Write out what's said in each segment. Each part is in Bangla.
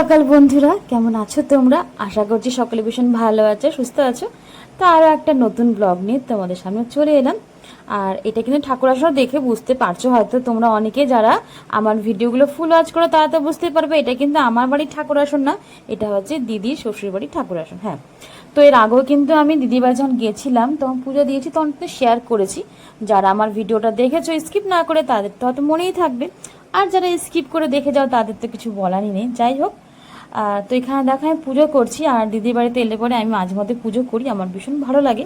সকাল বন্ধুরা, কেমন আছো তোমরা? আশা করছি সকলে ভীষণ ভালো আছো, সুস্থ আছো। তো আরও একটা নতুন ব্লগ নিয়ে তোমাদের সামনে চলে এলাম। আর এটা কিন্তু ঠাকুর আসর দেখে বুঝতে পারছ, হয়তো তোমরা অনেকে যারা আমার ভিডিওগুলো ফুল ওয়াচ করো, তারা তো বুঝতে পারবে, এটা কিন্তু আমার বাড়ির ঠাকুর আসন না, এটা হচ্ছে দিদির শ্বশুর বাড়ির ঠাকুর আসন হ্যাঁ। তো এর আগেও কিন্তু আমি দিদির বাড়ি যখন গেছিলাম, তখন পুজো দিয়েছি, তখন কিন্তু শেয়ার করেছি। যারা আমার ভিডিওটা দেখেছ স্কিপ না করে, তাদের তো হয়তো মনেই থাকবে। আর যারা স্কিপ করে দেখে যাও, তাদের তো কিছু বলারই নেই। যাই হোক তো এখানে দেখো, আমি পুজো করছি আর দিদির বাড়িতে এলে পরে আমি মাঝে মধ্যে পুজো করি, আমার ভীষণ ভালো লাগে।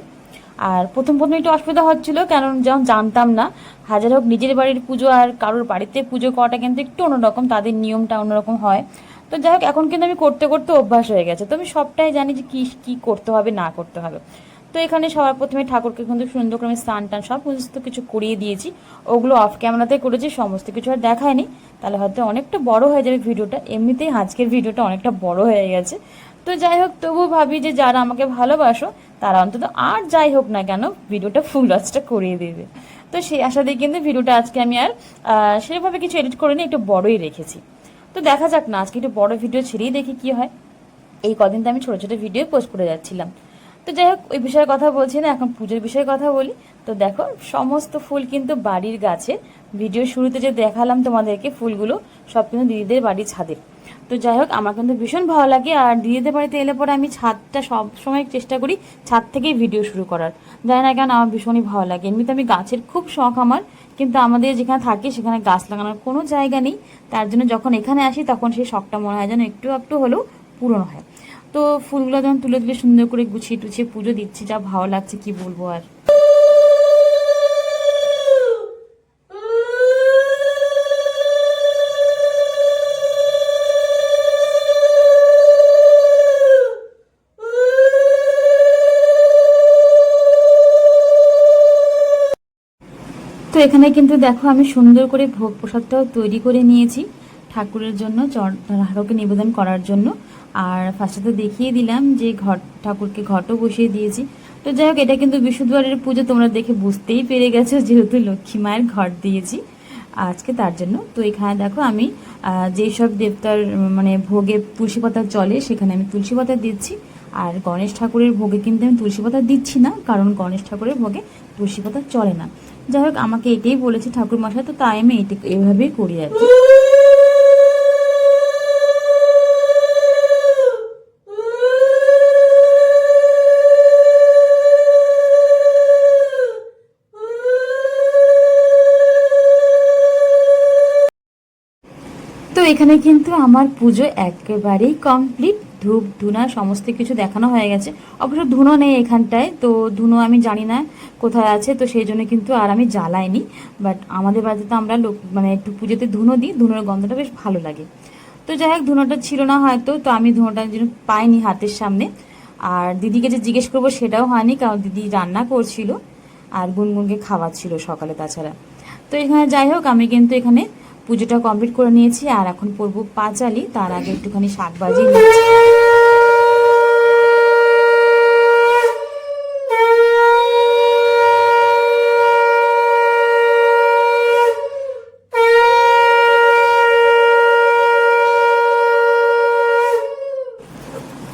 আর প্রথম প্রথম একটু অসুবিধা হচ্ছিল কারণ যেমন জানতাম না। হাজার হোক নিজের বাড়ির পুজো আর কারোর বাড়িতে পুজো করাটা কিন্তু একটু অন্যরকম, তাদের নিয়মটা অন্যরকম হয়। তো যাই হোক, এখন কিন্তু আমি করতে করতে অভ্যাস হয়ে গেছে। তো আমি সবটাই জানি যে কী কী করতে হবে, না করতে হবে। তো এখানে সবার প্রথমে ঠাকুরকে কিন্তু সুন্দর করে স্নান টান সব সমস্ত কিছু করিয়ে দিয়েছি। ওগুলো অফ ক্যামেরাতে করেছি, সমস্ত কিছু আর দেখায়নি। তাহলে হয়তো অনেকটা বড় হয়ে যাবে ভিডিওটা। এমনিতেই আজকের ভিডিওটা অনেকটা বড় হয়ে গেছে। তো যাই হোক তবুও ভাবি যে যারা আমাকে ভালোবাসো, তারা অন্তত আর যাই হোক না কেন ভিডিওটা ফুল ওয়াচটা করিয়ে দেবে। তো সেই আশা দিয়ে কিন্তু ভিডিওটা আজকে আমি আর সেভাবে কিছু এডিট করে নিয়ে একটু বড়ই রেখেছি। তো দেখা যাক না, আজকে একটু বড় ভিডিও ছেড়েই দেখি কি হয়। এই কদিন তো আমি ছোটো ছোটো ভিডিও পোস্ট করে যাচ্ছিলাম। তো যাই হোক, ওই বিষয়ে কথা বলছি না, এখন পুজোর বিষয়ে কথা বলি। তো দেখো, সমস্ত ফুল কিন্তু বাড়ির গাছে। ভিডিও শুরুতে যে দেখালাম তোমাদেরকে ফুলগুলো, সব কিন্তু দিদিদের বাড়ির ছাদের তো যাই হোক, আমার কিন্তু ভীষণ ভালো লাগে, আর দিদিদের বাড়িতে এলে পরে আমি ছাদটা সব সময় চেষ্টা করি ছাদ থেকেই ভিডিও শুরু করার। জানি না কেন, আমার ভীষণই ভালো লাগে। এমনিতে আমি গাছের খুব শখ আমার, কিন্তু আমাদের যেখানে থাকি সেখানে গাছ লাগানোর কোনো জায়গা নেই। তার জন্য যখন এখানে আসি, তখন সেই শখটা মনে হয় যেন একটু একটু হলেও পূরণ হয়। তো ফুলগুলো যখন তুলে তুলে সুন্দর করে গুছিয়ে টুছিয়ে পুজো দিচ্ছি, যা ভালো লাগছে কি বলব আর। তো এখানে কিন্তু দেখো আমি সুন্দর করে ভোগ প্রসাদটাও তৈরি করে নিয়েছি ঠাকুরের জন্য ঠাকুরকে নিবেদন করার জন্য। আর ফার্স্টে তো দেখিয়ে দিলাম যে ঘট ঠাকুরকে ঘটও বসিয়ে দিয়েছি। তো যাই হোক, এটা কিন্তু বিশুদ্ধবারের পুজো, তোমরা দেখে বুঝতেই পেরে গেছো যেহেতু লক্ষ্মী মায়ের ঘট দিয়েছি আজকে তার জন্য। তো এখানে দেখো আমি যেই সব দেবতার মানে ভোগে তুলসী পাতা চলে, সেখানে আমি তুলসী পাতা দিচ্ছি। আর গণেশ ঠাকুরের ভোগে কিন্তু আমি তুলসী পাতা দিচ্ছি না, কারণ গণেশ ঠাকুরের ভোগে তুলসী পাতা চলে না। যাই হোক, আমাকে এটাই বলেছে ঠাকুর মশাই তো তাই আমি এটি, এভাবেই করি আর কি। এখানে কিন্তু আমার পুজো একেবারেই কমপ্লিট ধূপ, ধুনা, সমস্ত কিছু দেখানো হয়ে গেছে। অবশ্য ধুনো নেই এখানটায়, তো ধুনো আমি জানি না কোথায় আছে, তো সেই জন্য কিন্তু আর আমি জ্বালাইনি। বাট আমাদের বাড়িতে তো আমরা লোক মানে একটু পুজোতে ধুনো দিই, ধুনোর গন্ধটা বেশ ভালো লাগে। তো যাই হোক, ধুনোটা ছিল না হয়তো, তো আমি ধুনোটা যেন পাইনি হাতের সামনে। আর দিদিকে যে জিজ্ঞেস করব সেটাও হয়নি, কারণ দিদি রান্না করছিল, আর গুনগুনকে খাওয়াচ্ছিল সকালে তাছাড়া। তো এখানে যাই হোক, আমি কিন্তু এখানে পুজোটা কমপ্লিট করে নিয়েছি আর এখন পরবো পাঁচালি তার আগে একটুখানি শাক বাজিয়ে নিয়েছি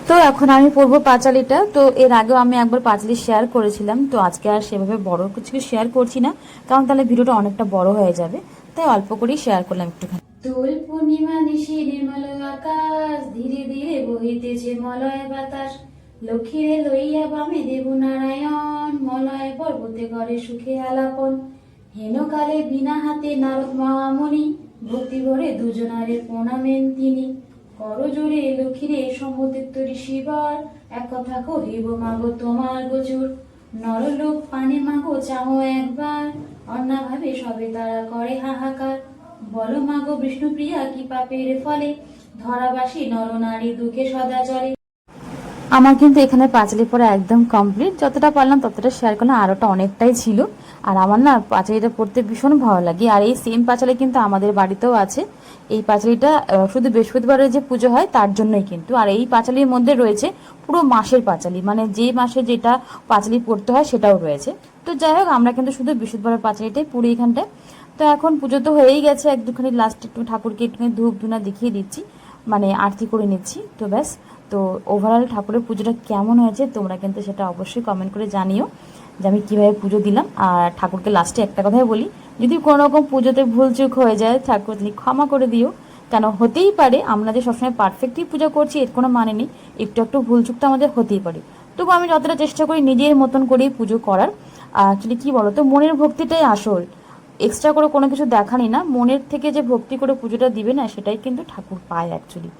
তো এখন আমি পড়ব পাঁচালিটা, তো এর আগেও আমি একবার পাঁচালি শেয়ার করেছিলাম, তো আজকে আর সেভাবে বড় কিছু শেয়ার করছি না, কারণ তাহলে ভিডিওটা অনেকটা বড় হয়ে যাবে, তাই অল্প করেই শেয়ার করলাম একটুখানি। দোল পূর্ণিমা নিশি নির্মল আকাশ, ধীরে ধীরে বহিতেছে মলয় বাতাস, লক্ষ্মীরে লইয়া বামে দেব নারায়ণ মলয় পর্বতে ঘরে সুখে আলাপন, হেনকালে বিনা হাতে নারদ মহামণি, ভক্তি ভরে দুজনারে প্রণামেন তিনি। করজোরে লক্ষ্মীরে সমতীর্থ ঋষিবার এক কথা কহিব, মাগো, তোমার গোচর। নরলোক পানে মাগো, চাও একবার। অন্যভাবে সবে তারা করে হাহাকার। বলো মাগো, বিষ্ণুপ্রিয়া কি পাপের ফলে? ধরাবাসী নরনারী দুঃখে সদা চলে। আমার কিন্তু এখানে পাঁচালি পড়া একদম কমপ্লিট যতটা পারলাম ততটা শেয়ার করলাম। আরোটা অনেকটাই ছিল। আর আমার না পাঁচালিটা পড়তে ভীষণ ভালো লাগে। আর এই সেম পাঁচালি কিন্তু আমাদের বাড়িতেও আছে। এই পাঁচালিটা শুধু বৃহস্পতিবারের যে পুজো হয় তার জন্যই কিন্তু। আর এই পাঁচালির মধ্যে রয়েছে পুরো মাসের পাঁচালি। মানে যে মাসে যেটা পাঁচালি পড়তে হয় সেটাও রয়েছে। তো যাই হোক, আমরা কিন্তু শুধু বৃহস্পতিবারের পাঁচালিটাই পুরো এখানটায়। তো এখন পুজো তো হয়েই গেছে। এক দুখানি লাস্ট একটু ঠাকুরকে একটুখানি ধূপ ধুনা দেখিয়ে দিচ্ছি। মানে আরতি করে নিচ্ছি। তো ব্যাস। তো ওভারঅল ঠাকুরের পুজোটা কেমন হয়েছে তোমরা কিন্তু সেটা অবশ্যই কমেন্ট করে জানিও যে আমি কীভাবে পুজো দিলাম। আর ঠাকুরকে লাস্টে একটা কথাই বলি, যদি কোনো রকম পুজোতে ভুলচুক হয়ে যায়, ঠাকুর তুমি ক্ষমা করে দিও। কেন? হতেই পারে আমরা যে সবসময় পারফেক্টলি পুজো করছি, এর কোনো মানে নেই। একটু একটু ভুলচুক তো আমাদের হতেই পারে। তবু আমি যতটা চেষ্টা করি নিজের মতন করেই পুজো করার। অ্যাকচুয়ালি কী বলো তো মনের ভক্তিটাই আসল। এক্সট্রা করে কোনো কিছু দেখানি না। মনের থেকে যে ভক্তি করে পুজোটা দিবে না, সেটাই কিন্তু ঠাকুর পায় অ্যাকচুয়ালি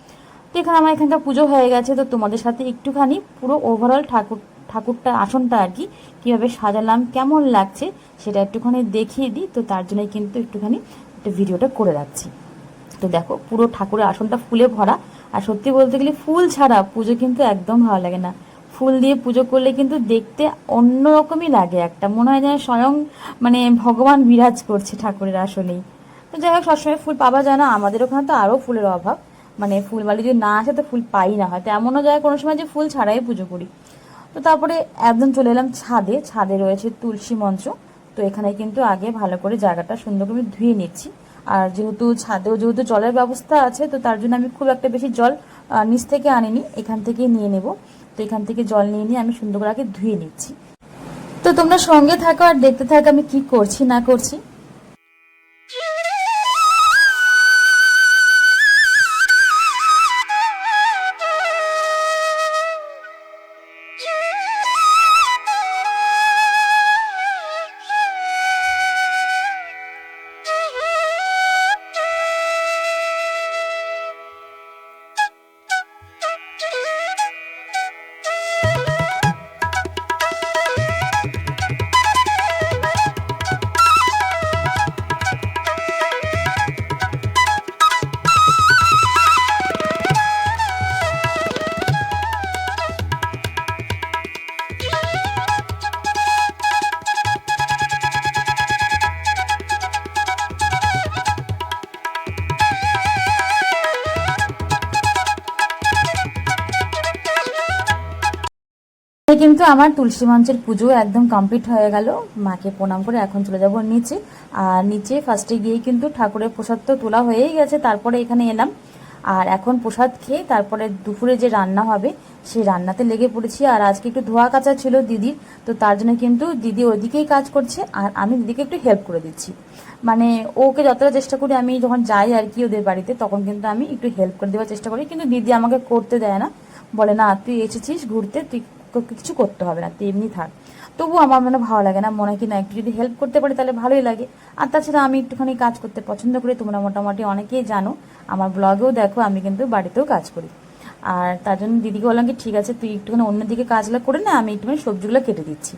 তো এখানে আমার এখানকার পুজো হয়ে গেছে, তো তোমাদের সাথে একটুখানি পুরো ওভারঅল ঠাকুর, ঠাকুরটা, আসনটা আর কি, কীভাবে সাজালাম, কেমন লাগছে সেটা একটুখানি দেখিয়ে দিই, তো তার জন্যই কিন্তু একটুখানি একটা ভিডিওটা করে রাখছি। তো দেখো, পুরো ঠাকুরের আসনটা ফুলে ভরা, আর সত্যি বলতে গেলে ফুল ছাড়া পুজো কিন্তু একদম ভালো লাগে না। ফুল দিয়ে পুজো করলে কিন্তু দেখতে অন্যরকমই লাগে, একটা মনে হয় যেন স্বয়ং মানে ভগবান বিরাজ করছে ঠাকুরের আসনেই। তো যাই হোক, সবসময় ফুল পাওয়া যায় না, আমাদের ওখানে তো আরও ফুলের অভাব। মানে ফুলমালি যদি না আসে তো ফুল পাই না হয়। তো এমনও যায় কোনো সময় যে ফুল ছাড়াই পুজো করি। তো তারপরে একদম চলে এলাম ছাদে। ছাদে রয়েছে তুলসী মঞ্চ। তো এখানে কিন্তু আগে ভালো করে জায়গাটা সুন্দর করে ধুয়ে নিচ্ছি। আর যেহেতু ছাদেও যেহেতু জলের ব্যবস্থা আছে, তো তার জন্য আমি খুব একটা বেশি জল নিচ থেকে আনিনি। এখান থেকেই নিয়ে নেব। তো এখান থেকে জল নিয়ে নিয়ে আমি সুন্দর করে আগে ধুয়ে নিচ্ছি। তো তোমরা সঙ্গে থাকো আর দেখতে থাকো আমি কি করছি, না করছি। আমার তুলসী মঞ্চের পুজো একদম কমপ্লিট হয়ে গেল। মাকে প্রণাম করে এখন চলে যাব নিচে। আর নিচে ফার্স্টে গিয়ে কিন্তু ঠাকুরের প্রসাদ তো তোলা হয়েই গেছে, তারপরে এখানে এলাম। আর এখন প্রসাদ খেয়ে তারপরে দুপুরে যে রান্না হবে, সেই রান্নাতে লেগে পড়েছি। আর আজকে একটু ধোয়া কাচা ছিল দিদির, তো তার জন্য কিন্তু দিদি ওইদিকেই কাজ করছে, আর আমি দিদিকে একটু হেল্প করে দিচ্ছি। মানে ওকে যতটা চেষ্টা করি, আমি যখন যাই আর কি ওদের বাড়িতে, তখন কিন্তু আমি একটু হেল্প করে দেওয়ার চেষ্টা করি। কিন্তু দিদি আমাকে করতে দেয় না। বলে, না, তুই এসেছিস ঘুরতে, তুই কিছু করতে হবে না তুই এমনি থাক। তবু আমার মনে ভালো লাগে না, মনে কি না, একটু যদি হেল্প করতে পারি তাহলে ভালোই লাগে। আর তাছাড়া আমি একটুখানি কাজ করতে পছন্দ করি, তোমরা মোটামুটি অনেকেই জানো, আমার ব্লগেও দেখো, আমি কিন্তু বাড়িতেও কাজ করি। আর তার জন্য দিদিকে বললাম কি, ঠিক আছে, তুই একটুখানি অন্যদিকে কাজগুলো করে না, আমি একটুখানি সবজিগুলো কেটে দিচ্ছি।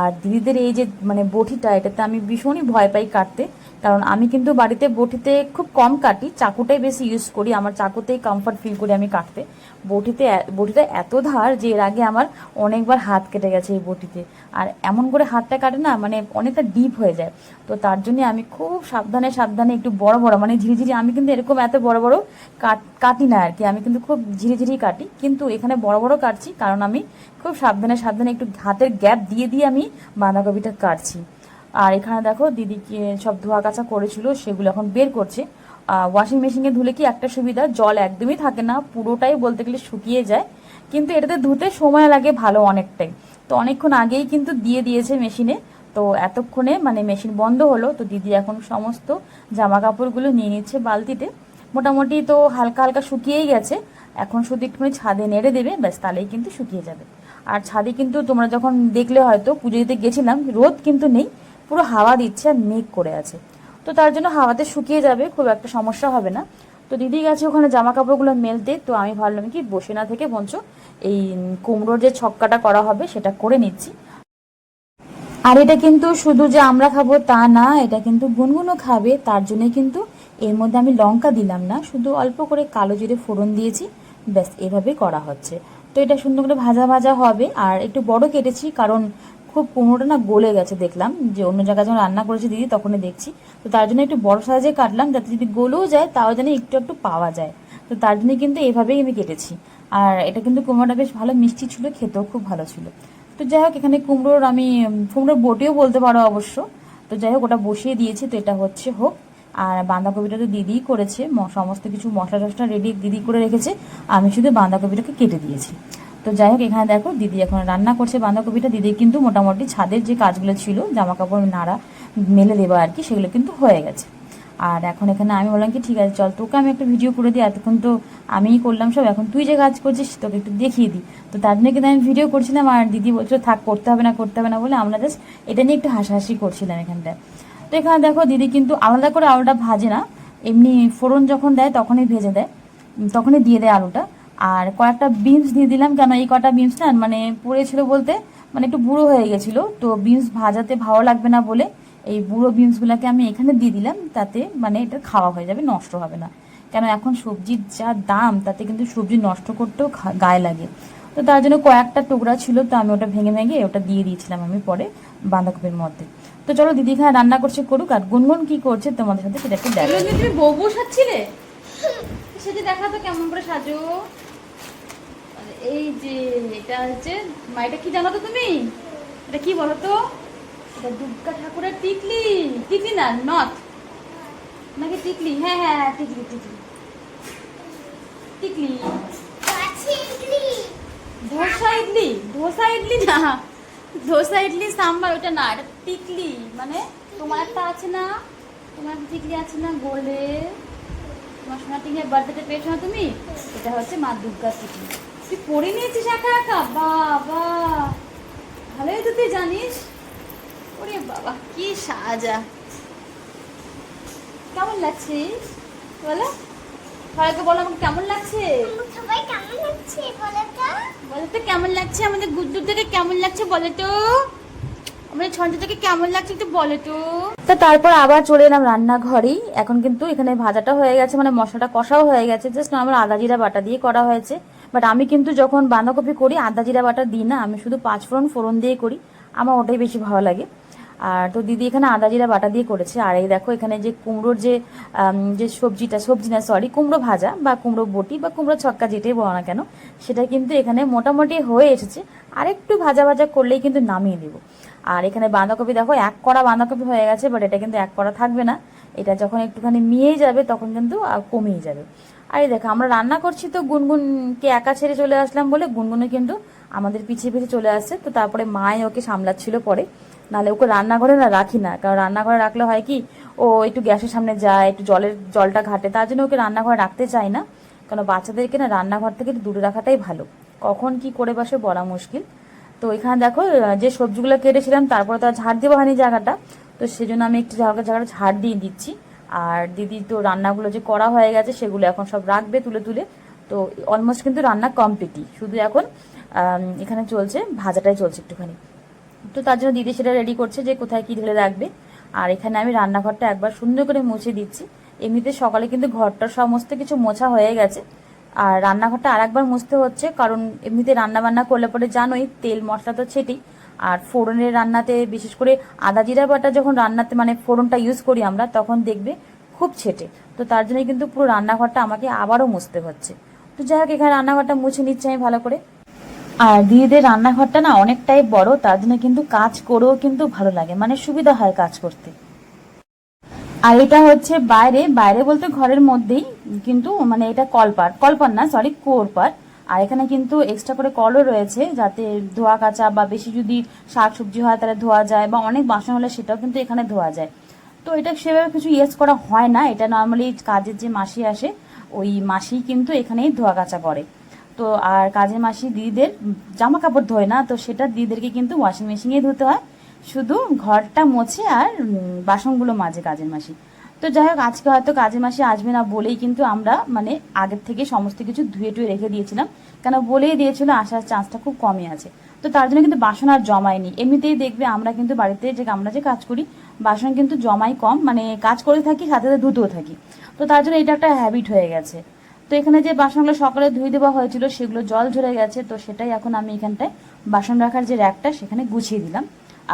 আর দিদিদের এই যে মানে বটিটা এটাতে আমি ভীষণই ভয় পাই কাটতে। কারণ আমি কিন্তু বাড়িতে বটিতে খুব কম কাটি, চাকুটাই বেশি ইউজ করি, আমার চাকুতেই কমফর্ট ফিল করি আমি কাটতে। বটিতে বটিটা এত ধার যে এর আগে আমার অনেকবার হাত কেটে গেছে এই বটিতে। আর এমন করে হাতটা কাটে না মানে অনেকটা ডিপ হয়ে যায়। তো তার জন্য আমি খুব সাবধানে সাবধানে একটু বড় বড় মানে ঝিরিঝিরি, আমি কিন্তু এরকম এত বড় বড় কাট, কাটি না আর কি। আমি কিন্তু খুব ঝিরিঝিরি কাটি, কিন্তু এখানে বড় বড় কাটছি, কারণ আমি খুব সাবধানে সাবধানে একটু হাতের গ্যাপ দিয়ে দিয়ে আমি বাঁধাকপিটা কাটছি। আর এখানে দেখো দিদিকে সব ধোয়া কাচা করেছিল, সেগুলো এখন বের করছে। ওয়াশিং মেশিনে ধুলে কি একটা সুবিধা? জল একদমই থাকে না, পুরোটাই বলতে গেলে শুকিয়ে যায়। কিন্তু এটাতে ধুতে সময় লাগে ভালো অনেকটাই। তো অনেকক্ষণ আগেই কিন্তু দিয়ে দিয়েছে মেশিনে তো এতক্ষণে মানে মেশিন বন্ধ হলো, তো দিদি এখন সমস্ত জামা কাপড়গুলো নিয়ে নিচ্ছে বালতিতে। মোটামুটি তো হালকা হালকা শুকিয়েই গেছে। এখন শুধু একটুখানি ছাদে নেড়ে দেবে, ব্যাস, তাহলেই কিন্তু শুকিয়ে যাবে। আর ছাদে কিন্তু তোমরা যখন দেখলে হয়তো, পুজো দিতে গেছিলাম, রোদ কিন্তু নেই, পুরো হাওয়া দিচ্ছে আর মেঘ করে আছে। তো তার জন্য হাওয়াতে শুকিয়ে যাবে, খুব একটা সমস্যা হবে না। তো দিদি গেছে ওখানে জামা কাপড়গুলো মেলতে, তো আমি ভাবলাম কি বসে না থেকে বঞ্চ, এই কুমড়োর যে ছক্কাটা করা হবে সেটা করে নিচ্ছি। আর এটা কিন্তু শুধু যে আমরা খাব তা না, এটা কিন্তু গুনগুনও খাবে, তার জন্য কিন্তু এর মধ্যে আমি লঙ্কা দিলাম না, শুধু অল্প করে কালো জিরে ফোড়ন দিয়েছি, ব্যাস এভাবে করা হচ্ছে। তো এটা সুন্দর করে ভাজা ভাজা হবে, আর একটু বড় কেটেছি, কারণ খুব কুমড়োটা না গলে গেছে, দেখলাম। যে অন্য জায়গায় যখন রান্না করেছি, দিদি তখনই দেখছি। তো তার জন্য একটু বড় সাইজে কাটলাম, যাতে যদি গলেও যায়, তাও যেন একটু একটু পাওয়া যায়। তো তার জন্য কিন্তু এভাবেই আমি কেটেছি। আর এটা কিন্তু কুমড়োটা বেশ ভালো মিষ্টি ছিল, খেতেও খুব ভালো ছিল। তো যাই হোক, এখানে কুমড়োর আমি, কুমড়োর বটিও বলতে পারো অবশ্য। তো যাই হোক, ওটা বসিয়ে দিয়েছি, তো এটা হচ্ছে হোক। আর বাঁধাকপিটা তো দিদিই করেছে সমস্ত কিছু মশলা টশলা রেডি দিদি করে রেখেছে। আমি শুধু বাঁধাকপিটাকে কেটে দিয়েছি। তো যাই হোক, এখানে দেখো দিদি এখন রান্না করছে, বাঁধাকপিটা। দিদি কিন্তু মোটামুটি ছাদের যে কাজগুলো ছিল জামা কাপড় নাড়া, মেলে দেওয়া আর কি, সেগুলো কিন্তু হয়ে গেছে। আর এখন এখানে আমি বললাম কি, ঠিক আছে, চল তোকে আমি একটা ভিডিও করে দিই, এতক্ষণ তো আমিই করলাম সব, এখন তুই যে কাজ করছিস, তোকে একটু দেখিয়ে দিই। তো তার জন্য কিন্তু আমি ভিডিও করছিলাম, আর দিদি বলছিল, থাক, করতে হবে না, করতে হবে না, বলে আমরা জাস্ট এটা নিয়ে একটু হাসাহাসি করছিলাম এখানটায়। তো এখানে দেখো দিদি কিন্তু আলাদা করে আলুটা ভাজে না, এমনি ফোড়ন যখন দেয়, তখনই ভেজে দেয় তখনই দিয়ে দেয় আলুটা। আর কয়েকটা বিনস দিয়ে দিলাম কেন এই কটা বিনস না মানে পড়েছিল বলতে মানে একটু বুড়ো হয়ে গেছিল, তো বিনস ভাজাতে ভালো লাগবে না বলে এই বুড়ো বিনসগুলোকে আমি এখানে দিয়ে দিলাম, তাতে মানে এটা খাওয়া হয়ে যাবে, নষ্ট হবে না। কেন এখন সবজির যা দাম, তাতে কিন্তু সবজি নষ্ট করতেও গায়ে লাগে। তো তার জন্য কয়েকটা টুকরা ছিল, তো আমি ওটা ভেঙে ভেঙে ওটা দিয়ে দিয়েছিলাম আমি পরে বাঁধাকপির মধ্যে। তো চলো দিদি এখানে রান্না করছে করুক, আর গুনগুন কি করছে তোমাদের সাথে সেটা একটু দেখো তুমি বউ বউ সেটা দেখা তো কেমন করে সাজো। এই যে এটা হচ্ছে মা এটা কি জানো তো তুমি? এটা কি বলো তো? এটা দুর্গা ঠাকুরের টিকলি টিকলি না নথ। নাকি টিকলি হ্যাঁ হ্যাঁ হ্যাঁ, টিকলি টিকলি টিকলি ধোসা ইডলি? ধোসা ইডলি না। ধোসা ইডলি সাম্বার ওটা না এটা টিকলি মানে তোমার একটা আছে না? তোমার একটা টিকলি আছে না? গোলে। তোমার সোনা টিকের বার্থডেতে পেয়েছ না তুমি? এটা হচ্ছে মা দুর্গা টিকলি তুই পরে নিয়েছিস একা একা? বাবা। ভালোই তো তুই জানিস। ওরে বাবা কি সাজা। কেমন লাগছে? বলো। সবাইকে বলো আমাকে কেমন লাগছে? সবাই কেমন লাগছে বলো তো? বলো তো কেমন লাগছে? আমাদের গুড্ডু থেকে কেমন লাগছে বলো তো? আমাদের ছন্দ থেকে কেমন লাগছে একটু বলো তো? তা তারপর আবার চলে এলাম রান্নাঘরেই এখন কিন্তু এখানে ভাজাটা হয়ে গেছে মানে মশলাটা কষাও হয়ে গেছে। জাস্ট আমার আদা জিরা বাটা দিয়ে করা হয়েছে। বাট আমি কিন্তু যখন বাঁধাকপি করি, আদা, জিরা, বাটা দিই না, আমি শুধু পাঁচ ফোড়ন ফোড়ন দিয়ে করি। আমার ওটাই বেশি ভালো লাগে। আর তো দিদি এখানে আদা, জিরা, বাটা দিয়ে করেছে। আর এই দেখো, এখানে যে কুমড়োর যে যে সবজিটা, সবজি না সরি কুমড়ো ভাজা বা কুমড়ো বটি বা কুমড়ো ছক্কা যেটাই বলো না কেন, সেটা কিন্তু এখানে মোটামুটি হয়ে এসেছে। আর একটু ভাজা ভাজা করলেই কিন্তু নামিয়ে দেবো। আর এখানে বাঁধাকপি দেখো, এক কড়া বাঁধাকপি হয়ে গেছে বাট এটা কিন্তু এক কড়া থাকবে না। এটা যখন একটুখানি মিয়েই যাবে, তখন কিন্তু কমিয়ে যাবে। আর এই দেখো, আমরা রান্না করছি তো গুনগুনকে একা ছেড়ে চলে আসলাম বলে গুনগুনে কিন্তু আমাদের পিছিয়ে পিছিয়ে চলে আসছে, তো তারপরে মাই ওকে সামলাচ্ছিল পরে। নাহলে ওকে রান্নাঘরে না রাখি না, কারণ রান্নাঘরে রাখলে হয় কি, ও একটু গ্যাসের সামনে যায়, একটু জলের জলটা ঘাটে, তার জন্য ওকে রান্নাঘরে রাখতে চাই না। কারণ বাচ্চাদেরকে না রান্নাঘর থেকে দূরে রাখাটাই ভালো। কখন কি করে বসে বলা মুশকিল। তো এখানে দেখো, যে সবজিগুলো কেটেছিলাম, তারপরে তো আর ঝাড় দেবো হয়নি জায়গাটা, তো সেজন্য আমি একটু জায়গা জায়গাটা ঝাড় দিয়ে দিচ্ছি। আর দিদি তো রান্নাগুলো যে করা হয়ে গেছে, সেগুলো এখন সব রাখবে তুলে তুলে। তো অলমোস্ট কিন্তু রান্না কমপ্লিটই শুধু এখন এখানে চলছে, ভাজাটাই চলছে একটুখানি। তো তার জন্য দিদি সেটা রেডি করছে যে কোথায় কি ঢেলে রাখবে। আর এখানে আমি রান্নাঘরটা একবার সুন্দর করে মুছে দিচ্ছি। এমনিতে সকালে কিন্তু ঘরটার সমস্ত কিছু মোছা হয়ে গেছে। আর রান্নাঘরটা আর একবার মুছতে হচ্ছে, কারণ এমনিতে রান্না বান্না করলে পরে জানোই তেল মশলা তো ছেটেই। আর ফোড়নের রান্নাতে, বিশেষ করে আদা জিরা বাটা যখন রান্নাতে মানে ফোড়নটা ইউজ করি আমরা, তখন দেখবে খুব ছেটে। তো তার জন্য কিন্তু পুরো রান্নাঘরটা আমাকে আবারও মুছতে হচ্ছে। তো যাই হোক, এখানে রান্নাঘরটা মুছে নিচ্ছি আমি ভালো করে। আর দিদিদের রান্নাঘরটা না অনেকটাই বড়, তার জন্য কিন্তু কাজ করেও কিন্তু ভালো লাগে মানে সুবিধা হয় কাজ করতে। আর এটা হচ্ছে বাইরে বাইরে বলতে ঘরের মধ্যেই, কিন্তু মানে এটা কলপার কলপার না সরি কোরপার। আর এখানে কিন্তু এক্সট্রা করে কলও রয়েছে যাতে ধোয়া কাচা বা বেশি যদি শাক সবজি হয় তাহলে ধোয়া যায় বা অনেক বাসন হলে সেটাও কিন্তু এখানে ধোয়া যায়। তো এটা সেভাবে কিছু ইয়েস করা হয় না, এটা নর্মালি কাজের যে মাসি আসে, ওই মাসি কিন্তু এখানেই ধোয়া কাচা করে। তো আর কাজের মাসি দিদিদের জামা কাপড় ধোয় না, তো সেটা দিদিদেরকে কিন্তু ওয়াশিং মেশিনে ধুতে হয়। শুধু ঘরটা মোছে আর বাসনগুলো মাজে কাজের মাসি। তো যাই হোক, আজকে হয়তো কাজে মাসে আসবে না বলেই কিন্তু আমরা মানে আগের থেকে সমস্ত কিছু ধুয়ে টুয়ে রেখে দিয়েছিলাম। কেন বলেই দিয়েছিল, আসার চান্সটা খুব কমই আছে। তো তার জন্য কিন্তু বাসন আর জমায়নি। এমনিতেই দেখবে আমরা কিন্তু বাড়িতে যে আমরা যে কাজ করি, বাসন কিন্তু জমাই কম মানে কাজ করে থাকি, সাথে সাথে ধুতেও থাকি। তো তার জন্য এটা একটা হ্যাবিট হয়ে গেছে। তো এখানে যে বাসনগুলো সকালে ধুয়ে দেওয়া হয়েছিল, সেগুলো জল ঝরে গেছে, তো সেটাই এখন আমি এখানটায় বাসন রাখার যে র্যাকটা সেখানে গুছিয়ে দিলাম।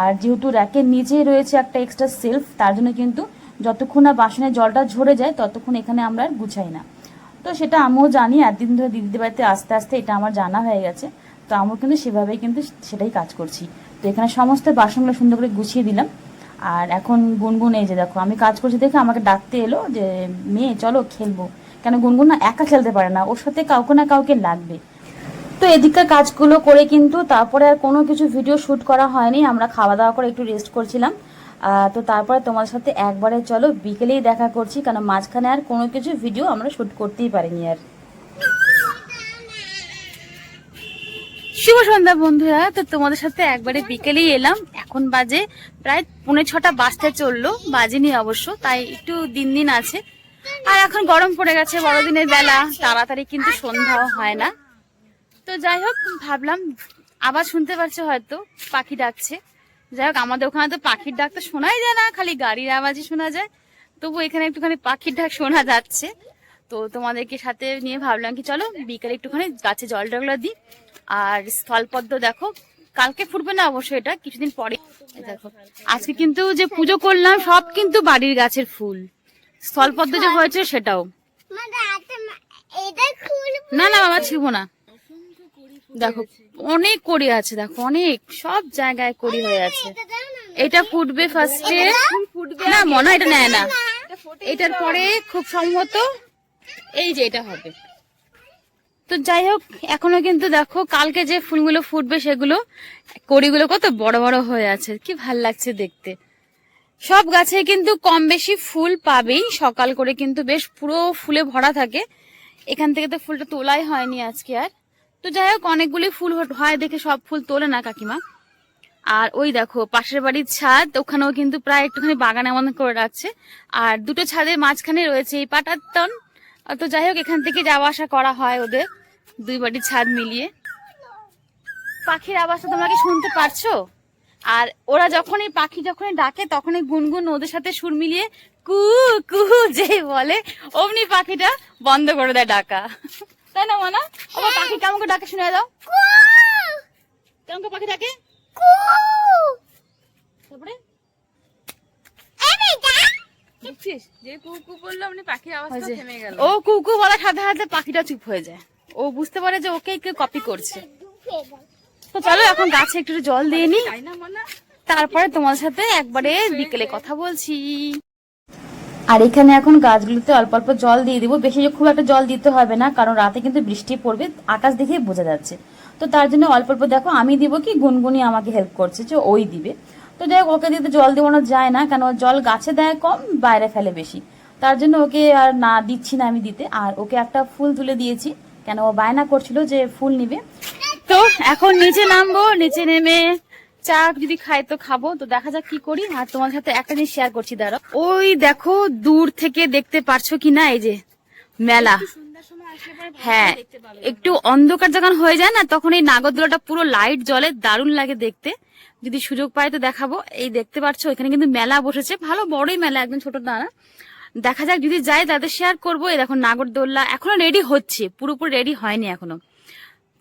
আর যেহেতু র্যাকের নিচেই রয়েছে একটা এক্সট্রা সেলফ তার জন্য কিন্তু যতক্ষণ না বাসনের জলটা ঝরে যায়, ততক্ষণ এখানে আমরা আর গুছাই না। তো সেটা আমিও জানি, একদিন ধরে দিদিদের বাড়িতে আস্তে আস্তে এটা আমার জানা হয়ে গেছে। তো আমিও কিন্তু সেভাবেই কিন্তু সেটাই কাজ করছি। তো এখানে সমস্ত বাসনগুলো সুন্দর করে গুছিয়ে দিলাম। আর এখন গুনগুন এই যে দেখো, আমি কাজ করছি দেখে আমাকে ডাকতে এলো যে, মেয়ে, চলো খেলব। কেন গুনগুন না একা খেলতে পারে না, ওর সাথে কাউকে না কাউকে লাগবে। তো এদিককার কাজগুলো করে কিন্তু তারপরে আর কোনো কিছু ভিডিও শ্যুট করা হয়নি। আমরা খাওয়া দাওয়া করে একটু রেস্ট করছিলাম। তো তারপরে তোমার সাথে একবারে চলো, বিকেলেই দেখা করছি কারণ মাঝখানে আর কোনো কিছু ভিডিও আমরা শ্যুট করতেই পারিনি আর। শুভ সন্ধ্যা বন্ধুরা, তো তোমাদের সাথে একবারে বিকেলেই এলাম। এখন বাজে প্রায় পৌনে ছটা বাজতে চলল, বাজেনি অবশ্য, তাই একটু দিন দিন আছে। আর এখন গরম পড়ে গেছে, বড়দিনের বেলা, তাড়াতাড়ি কিন্তু সন্ধ্যাও হয় না। তো যাই হোক, ভাবলাম আবার শুনতে পারছ হয়তো, পাখি ডাকছে। যাই হোক আমাদের ওখানে তো পাখির ডাক তো শোনাই যায় না খালি গাড়ির আওয়াজই শোনা যায়। তবু এখানে একটুখানি পাখির ডাক শোনা যাচ্ছে। তো তোমাদেরকে সাথে নিয়ে ভাবলাম কি চলো বিকালে একটুখানি গাছে জল টলগুলো দিই। আর স্থলপদ্ম দেখো কালকে ফুটবে না অবশ্যই এটা কিছুদিন পরে। দেখো আজকে কিন্তু যে পুজো করলাম সব কিন্তু বাড়ির গাছের ফুল। স্থলপদ্ম যে হয়েছে সেটাও। না না বাবা ছিড়বো না। দেখো, অনেক কড়ি আছে, দেখো, অনেক, সব জায়গায় কড়ি হয়ে আছে। এটা ফুটবে ফার্স্টে না, মনে হয় এটা নেয় না। এটার পরে খুব সম্ভবত এই যে এটা হবে। তো যাই হোক, এখনও কিন্তু দেখো, কালকে যে ফুলগুলো ফুটবে সেগুলো, কড়িগুলো কত বড় বড় হয়ে আছে, কি ভালো লাগছে দেখতে। সব গাছে কিন্তু কম বেশি ফুল পাবেই, সকাল করে কিন্তু বেশ পুরো ফুলে ভরা থাকে। এখান থেকে তো ফুলটা তোলাই হয়নি আজকে আর। তো যাই হোক, অনেকগুলি ফুল হয় দেখে সব ফুল তোলে না কাকিমা। আর ওই দেখো, পাশের বাড়ির ছাদ, ওখানেও কিন্তু প্রায় একটুখানি বাগান এমন করে রাখছে। আর দুটো ছাদের মাঝখানে রয়েছে এই পাটাতন। তো যাই হোক, এখান থেকে যাওয়া আসা করা হয় ওদের, দুই বাড়ির ছাদ মিলিয়ে। পাখির আওয়াজটা তোমরা কি শুনতে পারছ? আর ওরা যখনই পাখি যখনই ডাকে, তখনই গুনগুন ওদের সাথে সুর মিলিয়ে কু কু, যে বলে, অমনি পাখিটা বন্ধ করে দেয় ডাকা। তাই না মানা? আবার পাখি কেমন করে ডাকে শুনে দাও। কেমন করে পাখি ডাকে? তারপরে? দেখছিস? যে কুকু বলল আপনি পাখির আওয়াজটা থেমে গেল। ও কুকু বলার সাথে সাথে পাখিটা চুপ হয়ে যায়। ও বুঝতে পারে যে ওকে কেউ কপি করছে। তো চলো এখন গাছে একটু জল দিয়ে নি তাই না মনা? তারপরে তোমার সাথে একবারে বিকেলে কথা বলছি। আর এখানে এখন গাছগুলোতে অল্প অল্প জল দিয়ে দিব। বেশি খুব একটা জল দিতে হবে না, কারণ রাতে কিন্তু বৃষ্টি পড়বে, আকাশ দেখেই বোঝা যাচ্ছে। তো তার জন্য অল্প অল্প দেখো, আমি দিব কি, গুনগুনি আমাকে হেল্প করছে যে ওই দিবে। তো যাই হোক, ওকে দিতে জল দেওয়ানো যায় না, কেন জল গাছে দেয় কম, বাইরে ফেলে বেশি। তার জন্য ওকে আর না দিচ্ছি না আমি দিতে। আর ওকে একটা ফুল তুলে দিয়েছি, কেন ও বায়না করছিল যে ফুল নিবে। তো এখন নিচে নামবো, নিচে নেমে চা যদি খাই তো খাব। তো দেখা যাক কি করি। আর তোমার সাথে একটা জিনিস শেয়ার করছি দাঁড়াও। ওই দেখো দূর থেকে দেখতে পারছ কি না? এই যে মেলা। হ্যাঁ একটু অন্ধকার যখন হয়ে যায় না তখন এই নাগরদোলাটা পুরো লাইট জ্বলে দারুণ লাগে দেখতে। যদি সুযোগ পাই তো দেখাবো। এই দেখতে পাচ্ছ এখানে কিন্তু মেলা বসেছে। ভালো বড়ই মেলা একদম ছোট না। না দেখা যাক যদি যাই তাদের শেয়ার করব। এই দেখো নাগরদোল্লা এখনও রেডি হচ্ছে। পুরোপুরি রেডি হয়নি এখনও।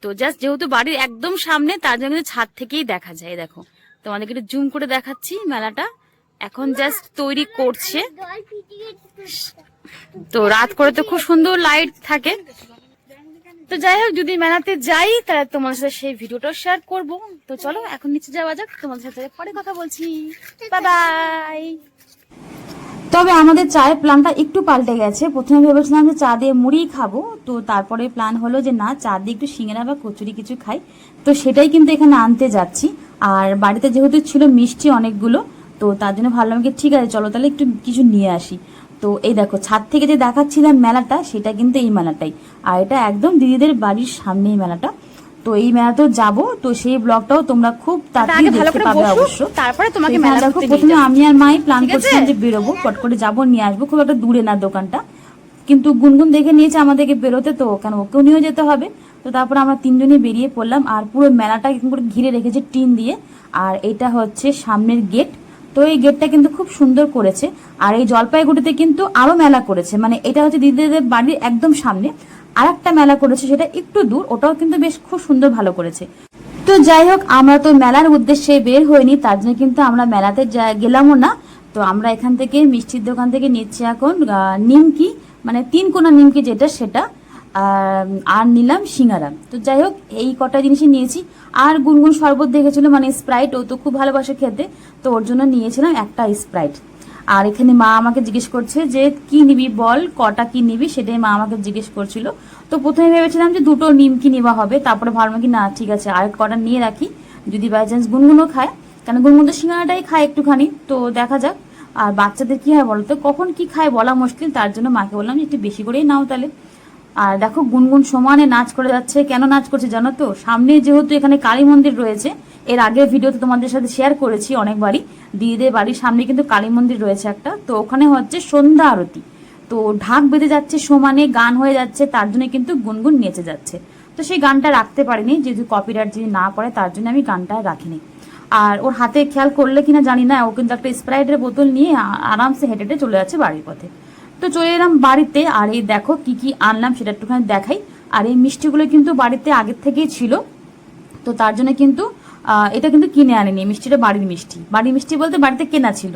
তো জাস্ট যেহেতু বাড়ির একদম সামনে, তার জন্য ছাদ থেকেই দেখা যায়, দেখো। তোমাদেরকে একটু জুম করে দেখাচ্ছি মেলাটা। এখন জাস্ট তৈরি করছে। তো রাত করে তো খুব সুন্দর লাইট থাকে। তো যাই হোক, যদি মেলাতে যাই, তাহলে তোমার সাথে সেই ভিডিওটা শেয়ার করব। তো চলো, এখন নিচে যাওয়া যাক, তোমাদের সাথে পরে কথা বলছি। বাই বাই তবে আমাদের চায়ের প্ল্যানটা একটু পাল্টে গেছে। প্রথমে ভেবেছিলাম যে চা দিয়ে মুড়ি খাব। তো তারপরে প্ল্যান হলো যে না, চা দিয়ে একটু সিঙ্গারা বা কচুরি কিছু খাই। তো সেটাই কিন্তু এখানে আনতে যাচ্ছি। আর বাড়িতে যেহেতু ছিল মিষ্টি অনেকগুলো, তো তার জন্য ভাবলাম কি ঠিক আছে, চলো তাহলে একটু কিছু নিয়ে আসি। তো এই দেখো, ছাদ থেকে যে দেখাচ্ছিলাম মেলাটা, সেটা কিন্তু এই মেলাটাই। আর এটা একদম দিদিদের বাড়ির সামনেই মেলাটা। তো এই মেলাতেও যাব। তো সেই ব্লগটাও তোমরা খুব তাড়াতাড়ি দেখতে পাবে অবশ্য। তারপরে তোমাকে মেলা দেখো প্রথমে আমি আর মাই প্ল্যান করছিলাম যে বেরোবো পট করে যাব নিয়ে আসব খুব একটা দূরে না দোকানটা। কিন্তু গুনগুন দেখে নিয়েছে আমাদেরকে বেরোতে তো কেন ওকেও নিয়েও যেতে হবে। তো তারপর আমরা তিনজনই বেরিয়ে পড়লাম আর পুরো মেলাটা করে ঘিরে রেখেছে টিন দিয়ে। আর এটা হচ্ছে সামনের গেট তো এই গেটটা কিন্তু খুব সুন্দর করেছে। আর এই জলপাইগুড়িতে কিন্তু আরও মেলা করেছে। মানে এটা হচ্ছে দিদিদের বাড়ির একদম সামনে। আর একটা মেলা করেছে সেটা একটু দূর, ওটাও কিন্তু বেশ খুব সুন্দর ভালো করেছে। তো যাই হোক, আমরা তো মেলার উদ্দেশ্যে বের হইনি, তার জন্য কিন্তু আমরা মেলাতে গেলামও না। তো আমরা এখান থেকে মিষ্টির দোকান থেকে নিচ্ছি এখন নিমকি মানে তিন কোনা নিমকি যেটা, সেটা আর নিলাম সিঙ্গারা। তো যাই হোক, এই কটা জিনিসই নিয়েছি। আর গুনগুন শরবত দেখেছিল মানে স্প্রাইট, ও তো খুব ভালোবাসে খেতে, তো ওর জন্য নিয়েছিলাম একটা স্প্রাইট। আর এখানে মা আমাকে জিজ্ঞেস করছে যে, কি নিবি বল? কটা কি নিবি? সেটাই মা আমাকে জিজ্ঞেস করছিল। তো প্রথমে ভেবেছিলাম যে দুটো নিমকি নেওয়া হবে। তারপরে ভাবলাম কি, না, ঠিক আছে আর কটা নিয়ে রাখি। যদি বাই চান্স গুনগুনও খায়। কেন গুনগুন তো সিঙ্গারাটাই খায় একটুখানি, তো দেখা যাক। আর বাচ্চাদের কি হয় বলতো? কখন কি খায় বলা মুশকিল, তার জন্য মাকে বললাম যে, একটু বেশি করেই নাও তাহলে। আর দেখো গুনগুন সমানে নাচ করে যাচ্ছে। কেন নাচ করছে জানো তো? সামনে যেহেতু এখানে কালী মন্দির রয়েছে, এর আগের ভিডিওতে তোমাদের সাথে শেয়ার করেছি অনেকবারই। দিদিদের বাড়ির সামনে কিন্তু কালী মন্দির রয়েছে একটা। তো ওখানে হচ্ছে সন্ধ্যা আরতি। তো ঢাক বেঁধে যাচ্ছে সমানে, গান হয়ে যাচ্ছে, তার জন্য কিন্তু গুনগুন নেচে যাচ্ছে। তো সেই গানটা রাখতে পারিনি, যেহেতু কপিরাইট যদি না পড়ে, তার জন্য আমি গানটা রাখিনি। আর ওর হাতে খেয়াল করলে কিনা জানি না, ও কিন্তু একটা স্প্রাইটের বোতল নিয়ে আরামসে হেঁটে হেঁটে চলে যাচ্ছে বাড়ির পথে। তো চলে এলাম বাড়িতে, আর এই দেখো কি কি আনলাম সেটা একটুখানি দেখাই। আর এই মিষ্টিগুলো কিন্তু বাড়িতে আগের থেকেই ছিল। তো তার জন্য কিন্তু এটা কিন্তু কিনে আনিনি। মিষ্টিটা বাড়ির মিষ্টি। বাড়ির মিষ্টি বলতে বাড়িতে কেনা ছিল।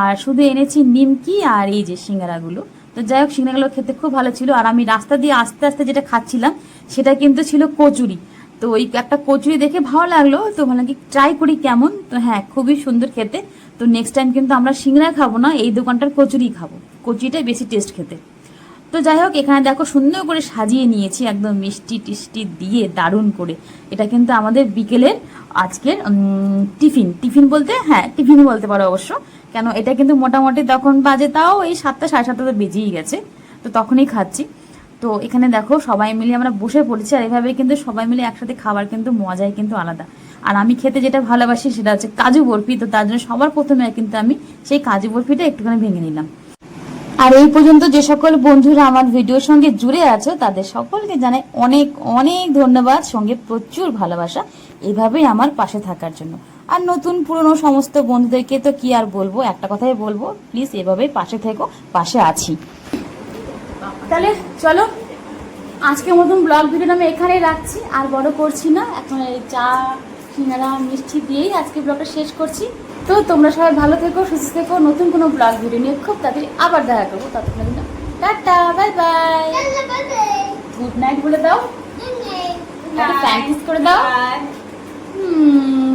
আর শুধু এনেছি নিমকি আর এই যে সিঙ্গারাগুলো। তো যাই হোক, সিঙ্গারাগুলো খেতে খুব ভালো ছিল। আর আমি রাস্তা দিয়ে আস্তে আস্তে যেটা খাচ্ছিলাম, সেটা কিন্তু ছিল কচুরি। তো ওই একটা কচুরি দেখে ভালো লাগল। তো ভাবলাম কি ট্রাই করি কেমন? তো হ্যাঁ খুবই সুন্দর খেতে। তো নেক্সট টাইম কিন্তু আমরা সিঙ্গারা খাব না, এই দোকানটার কচুরি খাব। কচুরিটাই বেশি টেস্ট খেতে। তো যাই হোক, এখানে দেখো সুন্দর করে সাজিয়ে নিয়েছি, একদম মিষ্টি টিষ্টি দিয়ে দারুণ করে। এটা কিন্তু আমাদের বিকেলের আজকের টিফিন। টিফিন বলতে হ্যাঁ টিফিনই বলতে পারো অবশ্য। কেন, এটা কিন্তু মোটামুটি তখন বাজে, তাও এই সাতটা, সাড়ে সাতটা তো বেজেই গেছে। তো তখনই খাচ্ছি। তো এখানে দেখো সবাই মিলে আমরা বসে পড়েছি, আর এভাবে কিন্তু সবাই মিলে একসাথে খাবার কিন্তু মজাই কিন্তু আলাদা। আর আমি খেতে যেটা ভালোবাসি সেটা হচ্ছে কাজু বরফি। তো তার জন্য সবার প্রথমে কিন্তু আমি সেই কাজু বরফিটা একটুখানি ভেঙে নিলাম। আর এই পর্যন্ত যে সকল বন্ধুরা আমার ভিডিওর সঙ্গে জুড়ে আছে, তাদের সকলকে জানাই অনেক অনেক ধন্যবাদ। সঙ্গে প্রচুর ভালোবাসা এভাবেই আমার পাশে থাকার জন্য। আর নতুন পুরনো সমস্ত বন্ধুদেরকে তো কি আর বলব? একটা কথাই বলব প্লিজ এভাবেই পাশে থেকো, পাশে আছি। তাহলে চলো, আজকের মতন ব্লগ ভিডিওটা আমি এখানেই রাখছি। আর বড় করছি না, এখন চা সিঙ্গারা মিষ্টি দিয়েই আজকে ব্লগটা শেষ করছি। তো তোমরা সবাই ভালো থেকো সুস্থ থেকো নতুন কোনো ব্লগ ভিডিও নিয়ে খুব তাড়াতাড়ি আবার দেখা করব। ততক্ষণ জন্য tata bye bye good night বলে দাও। প্র্যাকটিস করে দাও। হুম।